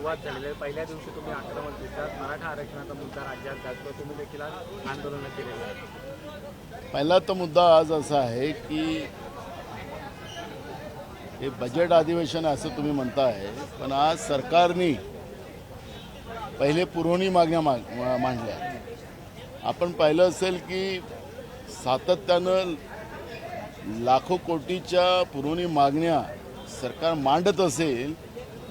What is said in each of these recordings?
सुरुवात झालेली आहे. पहिल्या दिवशी तुम्ही आक्रमक दिसतात. मराठा आरक्षणाचा मुद्दा राज्यात गाजतो तुम्ही देखील आज आंदोलन केलेलं आहे. पहिला तर मुद्दा आज असा आहे की हे बजेट अधिवेशन असं तुम्ही म्हणताय. पण आज सरकारने पहिले पुरवणी मागण्या माग मा- मांडल्या. आपण पाहिलं असेल की सातत्यानं लाखो कोटीच्या पुरवणी मागण्या सरकार मांडत असेल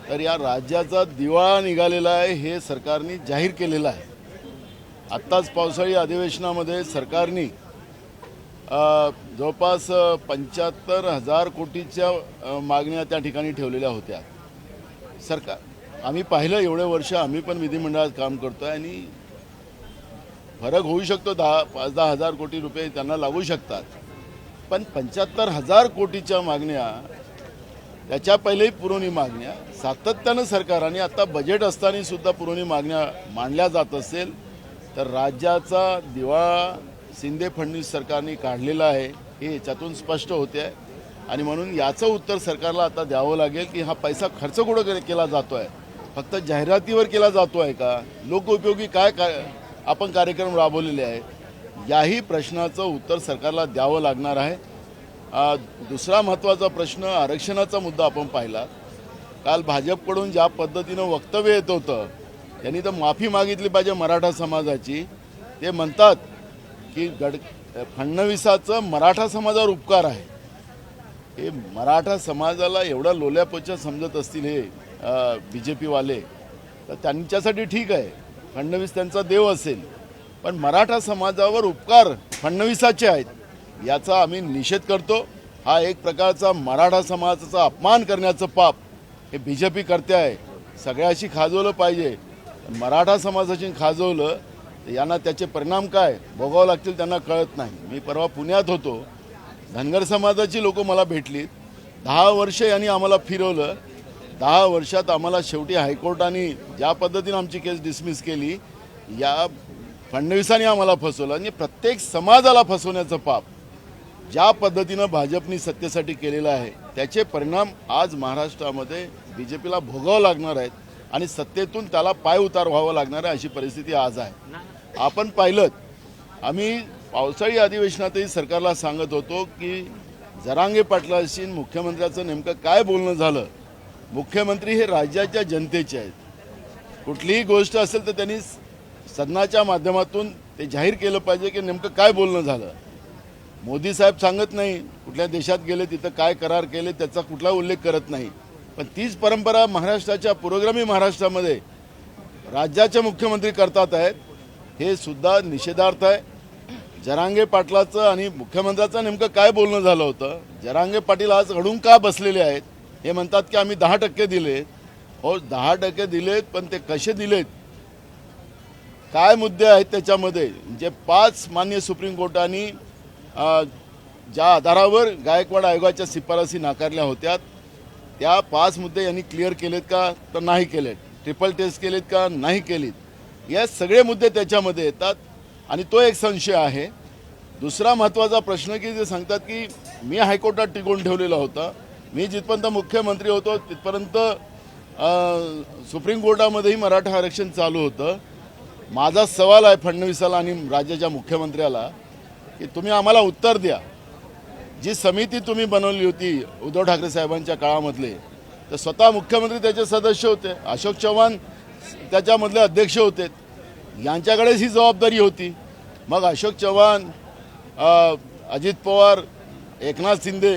तर या राज्याचा दिवाळा निघालेला आहे हे सरकारने जाहीर केलेलं आहे. आत्ताच पावसाळी अधिवेशनामध्ये सरकारने जवळपास पंच्याहत्तर हजार कोटीच्या मागण्या त्या ठिकाणी ठेवलेल्या होत्या. सरकार आम्ही पाहिलं एवढे वर्ष आम्ही पण विधिमंडळात काम करतो आहे आणि फरक होऊ शकतो दहा पाच दहा हजार कोटी रुपये त्यांना लागू शकतात. पण पंच्याहत्तर हजार कोटीच्या मागण्या त्याच्या पहिलेही पुरवणी मागण्या सातत्यानं सरकाराने आता बजेट असताना सुद्धा पुरवणी मागण्या मांडल्या जात असेल तर राज्याचा दिवाळा शिंदे फडणवीस सरकारने काढलेला आहे हे याच्यातून स्पष्ट होते. आहे आणि म्हणून याचं उत्तर सरकारला आता द्यावं लागेल की हा पैसा खर्च कुठं के- केला जातो आहे फक्त जाहिरातीवर केला जातो आहे का? लोकउपयोगी काय का आपण कार्यक्रम राबवलेले आहे याही प्रश्नाचं उत्तर सरकारला द्यावं लागणार आहे. दुसरा महत्त्वाचा प्रश्न आरक्षणाचा मुद्दा आपण पाहिला. काल भाजपकडून ज्या पद्धतीनं वक्तव्य येत होतं त्यांनी तर माफी मागितली पाहिजे मराठा समाजाची. ते म्हणतात की गड फडणवीसाचं मराठा समाजावर उपकार आहे. हे मराठा समाजाला एवढा लोल्यापोच्या समजत असतील हे बी जे पीवाले तर त्यांच्यासाठी ठीक आहे. फडणवीस त्यांचा देव असेल. पण मराठा समाजावर उपकार फडणवीसाचे आहेत. याचा आम्ही निषेध करतो. हा एक प्रकारचा मराठा समाजाचा अपमान करण्याचं पाप हे बी जे पी करते आहे. सगळ्याशी खाजवलं पाहिजे. मराठा समाजाशी खाजवलं यांना त्याचे परिणाम काय? भोगावं लागतील त्यांना कळत नाही. मी परवा पुण्यात होतो. धनगर समाजाची लोकं मला भेटलीत. दहा वर्ष यांनी आम्हाला फिरवलं. दहा वर्षात आम्हाला शेवटी हायकोर्टाने ज्या पद्धतीने आमची केस डिसमिस केली या फडणवीसांनी आम्हाला फसवलं. आणि प्रत्येक समाजाला फसवण्याचं पाप. ज्या पद्धतीनं भाजपनी सत्तेसाठी केलेलं आहे त्याचे परिणाम आज महाराष्ट्रामध्ये बी जे पीला भोगावं लागणार आहेत आणि सत्तेतून त्याला पाय उतार व्हावं लागणार आहे अशी परिस्थिती आज आहे. आपण पाहिलं आम्ही पावसाळी अधिवेशनातही सरकारला सांगत होतो की जरांगे पाटलाशी मुख्यमंत्र्याचं नेमकं काय बोलणं झालं? मुख्यमंत्री हे राज्याच्या जनतेचे आहेत. कुठलीही गोष्ट असेल तर त्यांनी सदनाच्या माध्यमातून ते जाहीर केलं पाहिजे की नेमकं काय बोलणं झालं. मोदी साहेब सांगत नाही कुठल्या देशात गेले तिथं काय करार केले त्याचा कुठला उल्लेख करत नाही. पण तीच परंपरा महाराष्ट्राच्या पुरोगामी महाराष्ट्रामध्ये राज्याचे मुख्यमंत्री करतात आहेत हे सुद्धा निषेधार्थ आहे. जरांगे पाटलाचं आणि मुख्यमंत्र्याचं नेमकं काय बोलणं झालं होतं? जरांगे पाटील आज घडून का बसलेले आहेत? हे म्हणतात की आम्ही दहा टक्के दिले हो दहा टक्के दिलेत पण ते कसे दिलेत? काय मुद्दे आहेत त्याच्यामध्ये? जे पाच मान्य सुप्रीम कोर्टाने ज्या आधारावर गायकवाड आयोगाच्या शिफारसी नाकारल्या होत्या त्या पाच मुद्दे यांनी क्लिअर केलेत का तर नाही केलेत. ट्रिपल टेस्ट केलेत का नाही केलीत. या सगळे मुद्दे त्याच्यामध्ये येतात. आणि तो एक संशय आहे. दुसरा महत्त्वाचा प्रश्न की जे सांगतात की मी हायकोर्टात टिकवून ठेवलेला होता. मी जिथपर्यंत मुख्यमंत्री होतो तिथपर्यंत सुप्रीम कोर्टामध्येही मराठा आरक्षण चालू होतं. माझा सवाल आहे फडणवीसाला आणि राज्याच्या मुख्यमंत्र्याला. की तुम्ही आम्हाला उत्तर द्या. जी समिती तुम्ही बनवली होती उद्धव ठाकरे साहेबांच्या काळामधले तर स्वतः मुख्यमंत्री त्याचे सदस्य होते अशोक चव्हाण त्याच्यामधले अध्यक्ष होते. यांच्याकडेच ही जबाबदारी होती. मग अशोक चव्हाण अजित पवार एकनाथ शिंदे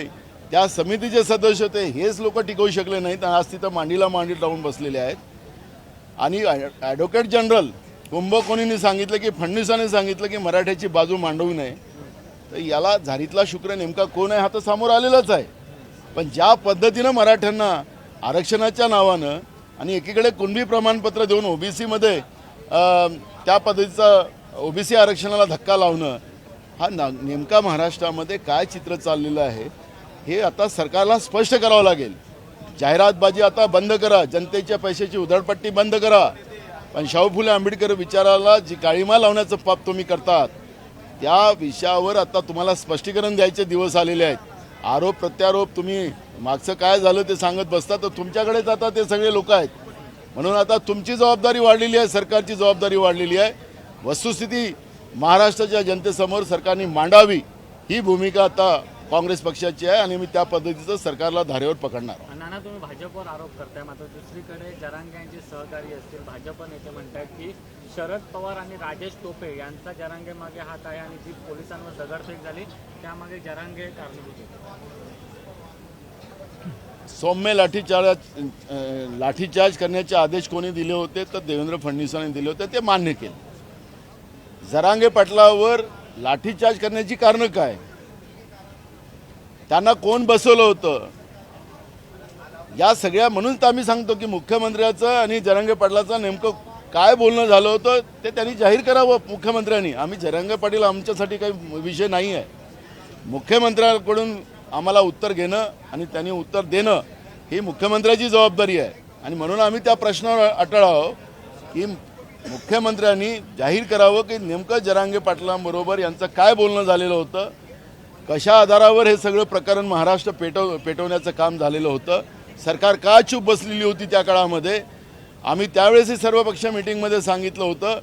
त्या समितीचे सदस्य होते. हेच लोक टिकवू शकले नाहीत आणि आज तिथं मांडीला मांडी लावून बसलेले आहेत. आणि ॲडव्होकेट जनरल कुंभकोणींनी सांगितलं की फडणवीसांनी सांगितलं की मराठ्याची बाजू मांडवू नये तर याला झारीतला शुक्र नेमका कोण आहे हा तर समोर आलेलाच आहे. पण ज्या पद्धतीनं मराठ्यांना आरक्षणाच्या नावानं आणि एकीकडे कुणबी प्रमाणपत्र देऊन ओबीसीमध्ये त्या पद्धतीचा ओबीसी आरक्षणाला धक्का लावणं हा ना नेमका महाराष्ट्रामध्ये काय चित्र चाललेलं आहे हे आता सरकारला स्पष्ट करावं लागेल. जाहिरातबाजी आता बंद करा जनतेच्या पैशाची उधळपट्टी बंद करा. पण शाहू फुले आंबेडकर विचाराला जी काळीमा लावण्याचं पाप तुम्ही करतात त्या विषयावर आता तुम्हाला स्पष्टीकरण द्यायचे दिवस आलेले आहेत. आरोप प्रत्यारोप तुम्ही मागचं काय झालं ते सांगत बसता तर तुमच्याकडेच आता ते सगळे लोक आहेत. म्हणून आता तुमची जबाबदारी वाढलेली आहे सरकारची जबाबदारी वाढलेली आहे. वस्तुस्थिती महाराष्ट्राच्या जनतेसमोर सरकारने मांडावी ही भूमिका आता काँग्रेस पक्षाची आहे आणि मी त्या पद्धतीचं सरकारला धारेवर पकडणार आहे. नाना तुम्ही भाजपवर आरोप करताय. मात्र दुसरीकडे जरांगे यांचे सहकारी असतील भाजप नेते म्हणतात की शरद पवार आणि राजेश टोपे यांचा जरांगे मागे हात आहे आणि जी पोलिसांवर दगडफेक झाली त्यामागे जरांगे कारणीभूत होते सौम्य लाठीचार्ज लाठीचार्ज करण्याचे आदेश कोणी दिले होते तर देवेंद्र फडणवीसांनी दिले होते ते मान्य केले. जरांगे पाटलावर लाठीचार्ज करण्याची कारणं काय? त्यांना कोण बसवलं होतं? या सगळ्या म्हणून तर आम्ही सांगतो की मुख्यमंत्र्याचं आणि जरांगे पाटलाचं नेमकं काय बोलणं झालं होतं ते त्यांनी जाहीर करावं मुख्यमंत्र्यांनी. आम्ही जरांगे पाटील आमच्यासाठी काही विषय नाही आहे मुख्यमंत्र्यांकडून आम्हाला उत्तर घेणं आणि त्यांनी उत्तर देणं ही मुख्यमंत्र्याची जबाबदारी आहे. आणि म्हणून आम्ही त्या प्रश्नावर अटळ आहोत की मुख्यमंत्र्यांनी जाहीर करावं की नेमकं जरांगे पाटलांबरोबर यांचं काय बोलणं झालेलं होतं कशा आधारावर हे सगळं प्रकरण महाराष्ट्र पेटव पेटवण्याचं काम झालेलं होतं? सरकार का चूप बसलेली होती त्या काळामध्ये? आम्ही त्यावेळेसही सर्व पक्ष मिटिंगमध्ये सांगितलं होतं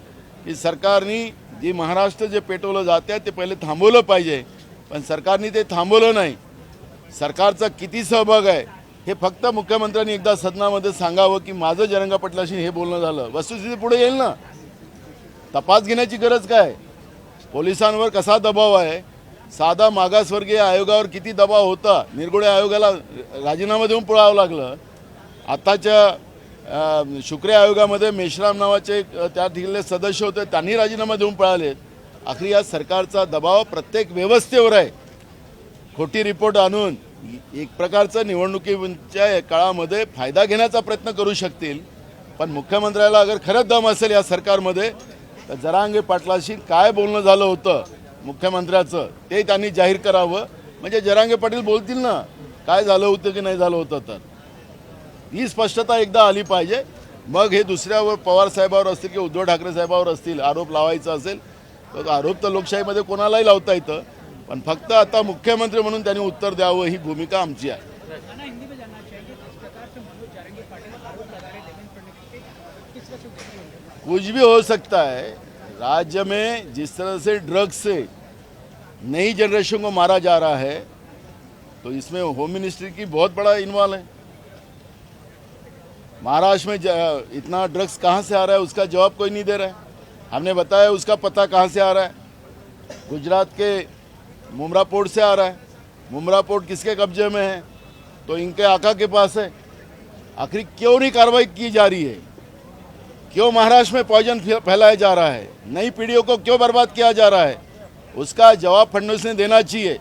की सरकारने जे महाराष्ट्र जे पेटवलं जाते ते पहिले थांबवलं पाहिजे. पण सरकारने ते थांबवलं नाही. सरकारचा किती सहभाग आहे हे फक्त मुख्यमंत्र्यांनी एकदा सदनामध्ये सांगावं की माझं जरंगा पटलाशी हे बोलणं झालं. वस्तुस्थिती पुढे येईल ना? तपास घेण्याची गरज काय? पोलिसांवर कसा दबाव आहे? साधा मागासवर्गीय आयोगावर किती दबाव होता निरगुडे आयोगाला राजीनामा देऊन पळावं लागलं. आताच्या शुक्रे आयोगामध्ये मेश्राम नावाचे त्या ठिकाणले सदस्य होते त्यांनी राजीनामा देऊन पळालेत. अखेर या सरकारचा दबाव प्रत्येक व्यवस्थेवर आहे. खोटी रिपोर्ट आणून एक प्रकारचं निवडणुकीच्या काळामध्ये फायदा घेण्याचा प्रयत्न करू शकतील. पण मुख्यमंत्र्याला अगर खरंच दम असेल या सरकारमध्ये तर जरांगे पाटलाशी काय बोलणं झालं होतं? मुख्यमंत्र्याचं ते त्यांनी जाहीर करावं. म्हणजे जरांगे पाटील बोलतील ना काय झालं होतं की नाही झालं होतं तर. ही स्पष्टता एकदा आली पाहिजे. मग हे दुसऱ्यावर पवार साहेबावर असतील किंवा उद्धव ठाकरे साहेबावर असतील आरोप लावायचा असेल तर आरोप तर लोकशाहीमध्ये कोणालाही लावता येतं. पण फक्त आता मुख्यमंत्री म्हणून त्यांनी उत्तर द्यावं ही भूमिका आमची आहे. कुछ भी हो सकता है राज्य में जिस तरह से ड्रग्स से नई जनरेशन को मारा जा रहा है तो इसमें होम मिनिस्ट्री की बहुत बड़ा इन्वॉल्व है। महाराष्ट्र में इतना ड्रग्स कहाँ से आ रहा है, उसका जवाब कोई नहीं दे रहा है। हमने बताया उसका पता कहाँ से आ रहा है। गुजरात के मुमरा पोर्ट से आ रहा है। मुमरा पोर्ट किसके कब्जे में है? तो इनके आका के पास है। आखिर क्यों नहीं कार्रवाई की जा रही है? क्यों महाराष्ट्र में पॉइजन फैलाया जा रहा है? नई पीढ़ियों को क्यों बर्बाद किया जा रहा है? उसका जवाब फडणवीस ने देना चाहिए।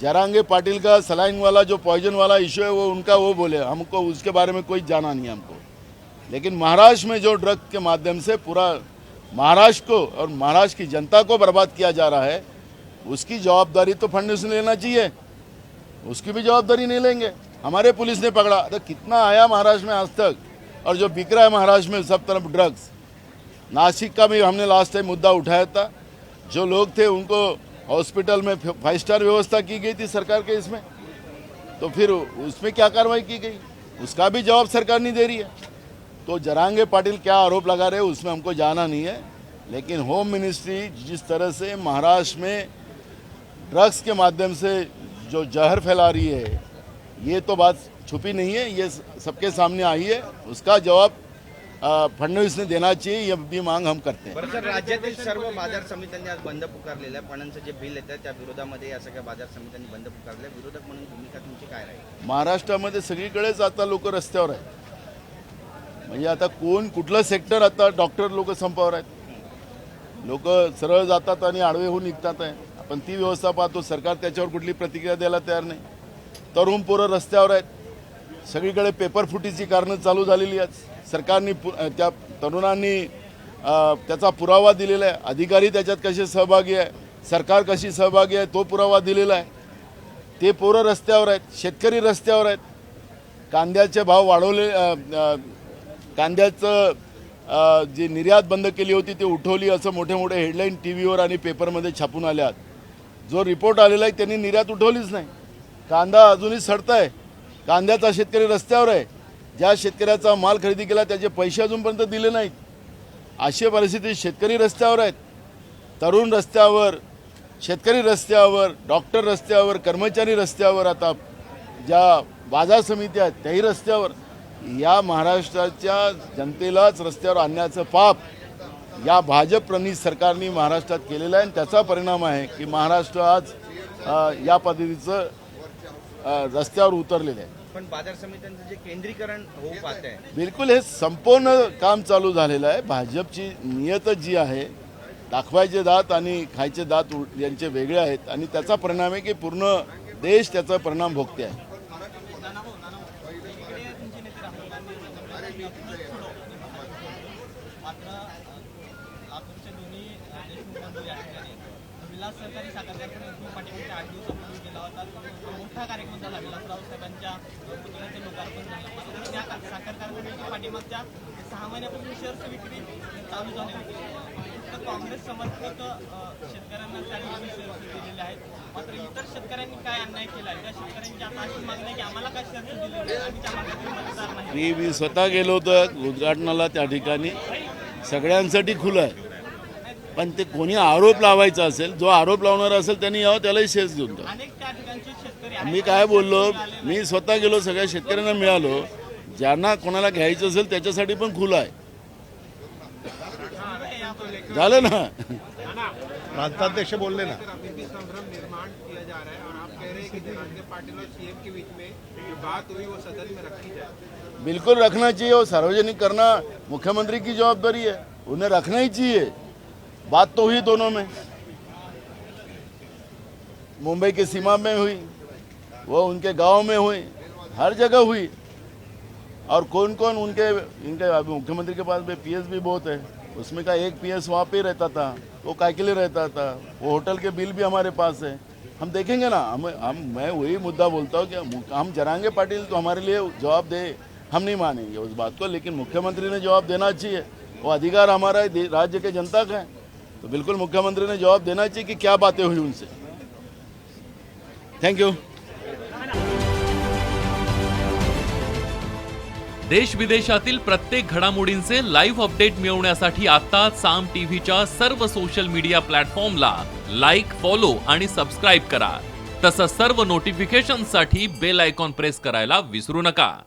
जरांगे पाटिल का सलाइन वाला जो पॉइजन वाला इशू है, वो उनका वो बोले। हमको उसके बारे में कोई जाना नहीं हमको। लेकिन महाराष्ट्र में जो ड्रग के माध्यम से पूरा महाराष्ट्र को और महाराष्ट्र की जनता को बर्बाद किया जा रहा है, उसकी जवाबदारी तो फडणवीस ने लेना चाहिए। उसकी भी जवाबदारी नहीं लेंगे। हमारे पुलिस ने पकड़ा। अरे कितना आया महाराष्ट्र में आज तक? और जो बिक रहा है महाराष्ट्र में सब तरफ़ ड्रग्स नासिक का भी हमने लास्ट टाइम मुद्दा उठाया था। जो लोग थे उनको हॉस्पिटल में फाइव स्टार व्यवस्था की गई थी सरकार के इसमें। तो फिर उसमें क्या कार्रवाई की गई? उसका भी जवाब सरकार नहीं दे रही है। तो जरांगे पाटिल क्या आरोप लगा रहे उसमें हमको जाना नहीं है। लेकिन होम मिनिस्ट्री जिस तरह से महाराष्ट्र में ड्रग्स के माध्यम से जो जहर फैला रही है ये तो बात छुपी नहीं है ये सबके सामने आई है। उसका जवाब फडणवीस ने देना चाहिए ये भी मांग हम करते हैं। राज्यातील सर्व बाजार समित्यांनी आज बंद पुकारलेलं आहे. पणांचं जे बिल येतं त्या विरोधामध्ये या सगळ्या बाजार समित्यांनी बंद पुकारले विरोधक म्हणून भूमिका तुमची काय राहील? महाराष्ट्रामध्ये सगळीकडेच आता लोक रस्त्यावर आहेत. म्हणजे आता कोण कुठलं सेक्टर आता डॉक्टर लोक संपावर आहेत? लोक सरळ जातात आणि आडवे होऊन निघतात आहे. आपण ती व्यवस्था पाहतो सरकार त्याच्यावर कुठली प्रतिक्रिया द्यायला तयार नाही. तरुण पोरं रस्त्यावर आहेत. सगळीकडे पेपर फुटीची कारणं चालू झालेली आहेत. सरकारने पु त्या तरुणांनी त्याचा पुरावा दिलेला आहे. अधिकारी त्याच्यात कसे सहभागी आहे? सरकार कशी सहभागी आहे? तो पुरावा दिलेला आहे. ते पोरं रस्त्यावर आहेत. शेतकरी रस्त्यावर आहेत. कांद्याचे भाव वाढवले कांद्याचं जी निर्यात बंद केली होती ती उठवली. असं मोठे मोठे हेडलाईन टी व्हीवर आणि पेपरमध्ये छापून आल्यात. जो रिपोर्ट आलेला आहे त्यांनी निर्यात उठवलीच नाही. कांदा अजूनही सडत आहे कांद्याचा शेतकरी रस्त्यावर आहे. ज्या शेतकऱ्याचा माल खरेदी केला त्याचे पैसे अजूनपर्यंत दिले नाहीत. अशी परिस्थिती शेतकरी रस्त्यावर आहेत. तरुण रस्त्यावर शेतकरी रस्त्यावर डॉक्टर रस्त्यावर कर्मचारी रस्त्यावर आता ज्या बाजार समिती आहेत त्याही रस्त्यावर या महाराष्ट्राच्या जनतेलाच रस्त्यावर आणण्याचं पाप या भाजपप्रणित सरकारने महाराष्ट्रात केलेलं आहे. आणि त्याचा परिणाम आहे की महाराष्ट्र आज या पद्धतीचं रस्त्यावर उतरलेलं आहे पण बाजार समित्यांचं जे केंद्रीकरण होऊ पाहत आहे. बिलकुल हे संपूर्ण काम चालू झालेलं आहे. भाजपची नियतच जी आहे दाखवायचे दात आणि खायचे दात यांचे वेगळे आहेत आणि त्याचा परिणाम आहे की पूर्ण देश त्याचा परिणाम भोगते आहे. लातूरचे दोन्ही विलास सरकारी साखर कारखाना इथून पाठीमागच्या आठ दिवसापूर्वी केला होता. मोठा कार्यक्रम झाला. विलासराव साहेबांच्या पुतळ्याचे लोकार्पण झालं. त्या साखर कारखान्याच्या पाठीमागच्या सहा महिन्यापासून शेअर्स विक्री चालू झाली होती. फक्त काँग्रेस समर्थक शेतकऱ्यांना त्या ठिकाणी शेअर्स दिलेले आहेत मात्र इतर शेतकऱ्यांनी काय अन्याय केला? आहे त्या शेतकऱ्यांची आता अशी मागणी आहे की आम्हाला काय शेअर्स दिलेले आम्ही त्या मागणीचे नाही. मी स्वतः गेलो होतो उद्घाटनाला त्या ठिकाणी. सगळ्यांसाठी खुलं आहे. पण ते कोणी आरोप लावायचा असेल जो आरोप लावणार असेल त्यांनी यावं त्यालाही शेअर्स देऊन आहेत. मी काय बोललो मी स्वतः गेलो सगळ्या शेतकऱ्यांना मिळालो. ज्यांना कोणाला घ्यायचं असेल त्याच्यासाठी पण खुलं आहे. झालं ना? प्रांताध्यक्ष बोलले ना. राजनीतिक संभ्रम निर्माण किया जा रहा है और आप कह रहे हैं कि जनार्दन पाटिल और सीएम के बीच में जो बात हुई वो सदन में रखी जाए बिल्कुल रखना चाहिए और सार्वजनिक करना मुख्यमंत्री की जवाबदारी है। उन्हें रखना ही चाहिए। बात तो हुई दोनों में। मुंबई की सीमा में हुई, वो उनके गाँव में हुई, हर जगह हुई। और कौन कौन उनके, इनके मुख्यमंत्री के पास भी पीएस भी बहुत है। उसमें का एक पीएस वहाँ पे रहता था, वो काय के लिए रहता था, वो होटल के बिल भी हमारे पास है। हम देखेंगे ना, हम हम, मैं वही मुद्दा बोलता हूँ कि हम- हम जरांगे पाटिल तो हमारे लिए जवाब दे, हम नहीं मानेंगे उस बात को, लेकिन मुख्यमंत्री ने जवाब देना चाहिए। वो अधिकार हमारा राज्य के जनता का है। तो बिल्कुल मुख्यमंत्री ने जवाब देना चाहिए कि क्या बातें हुई उनसे। थैंक यू देश विदेशातील प्रत्येक घडामोडींचे लाईव्ह अपडेट मिळवण्यासाठी आता साम टीव्हीच्या सर्व सोशल मीडिया प्लॅटफॉर्मला लाईक फॉलो आणि सबस्क्राईब करा. तसंच सर्व नोटिफिकेशनसाठी बेल आयकॉन प्रेस करायला विसरू नका.